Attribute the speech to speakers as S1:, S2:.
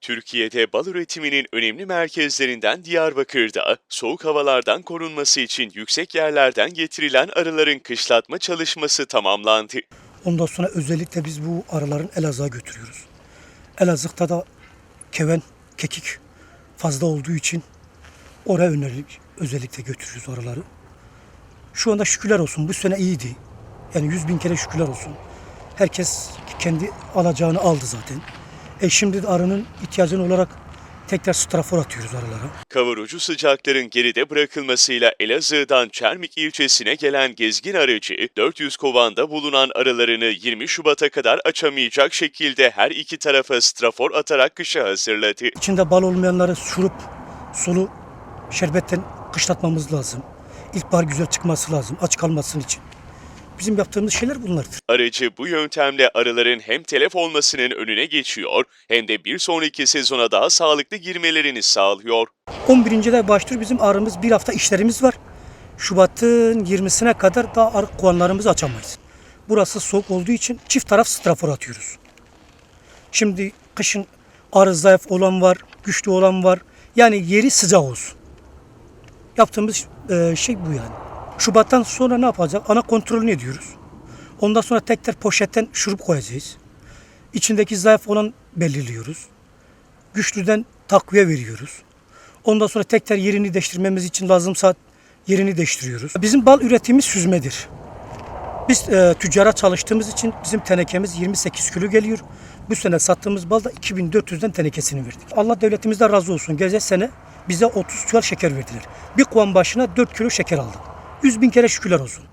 S1: Türkiye'de bal üretiminin önemli merkezlerinden Diyarbakır'da soğuk havalardan korunması için yüksek yerlerden getirilen arıların kışlatma çalışması tamamlandı.
S2: Ondan sonra özellikle biz bu arıların Elazığ'a götürüyoruz. Elazığ'da da keven, kekik fazla olduğu için oraya önerik özellikle götürüyoruz arıları. Şu anda şükürler olsun bu sene iyiydi. Yani yüz bin kere şükürler olsun. Herkes kendi alacağını aldı zaten. E şimdi de arının ihtiyacını olarak tekrar strafor atıyoruz arılara.
S1: Kavurucu sıcakların geride bırakılmasıyla Elazığ'dan Çermik ilçesine gelen gezgin arıcı, 400 kovanda bulunan arılarını 20 Şubat'a kadar açamayacak şekilde her iki tarafa strafor atarak kışa hazırladı.
S2: İçinde bal olmayanları şurup, sulu şerbetten kışlatmamız lazım. İlkbahar güzel çıkması lazım, aç kalmasın için. Bizim yaptığımız şeyler bunlardır.
S1: Arıcı bu yöntemle arıların hem telef olmasının önüne geçiyor hem de bir sonraki sezona daha sağlıklı girmelerini sağlıyor.
S2: 11'de başlıyor bizim arımız bir hafta işlerimiz var. Şubat'ın 20'sine kadar daha arı kovanlarımızı açamayız. Burası soğuk olduğu için çift taraf strafor atıyoruz. Şimdi kışın arı zayıf olan var, güçlü olan var. Yani yeri sıcak olsun. Yaptığımız e, şey bu yani. Şubat'tan sonra ne yapacak? Ana kontrolünü ediyoruz. Ondan sonra tekrar poşetten şurup koyacağız. İçindeki zayıf olan belirliyoruz. Güçlüden takviye veriyoruz. Ondan sonra tekrar yerini değiştirmemiz için lazımsa yerini değiştiriyoruz. Bizim bal üretimimiz süzmedir. Biz e, tüccara çalıştığımız için bizim tenekemiz 28 kilo geliyor. Bu sene sattığımız bal da 2400'den tenekesini verdik. Allah devletimizden razı olsun. Gelecek sene bize 30 çuval şeker verdiler. Bir kovan başına 4 kilo şeker aldık. 100 bin kere şükürler olsun.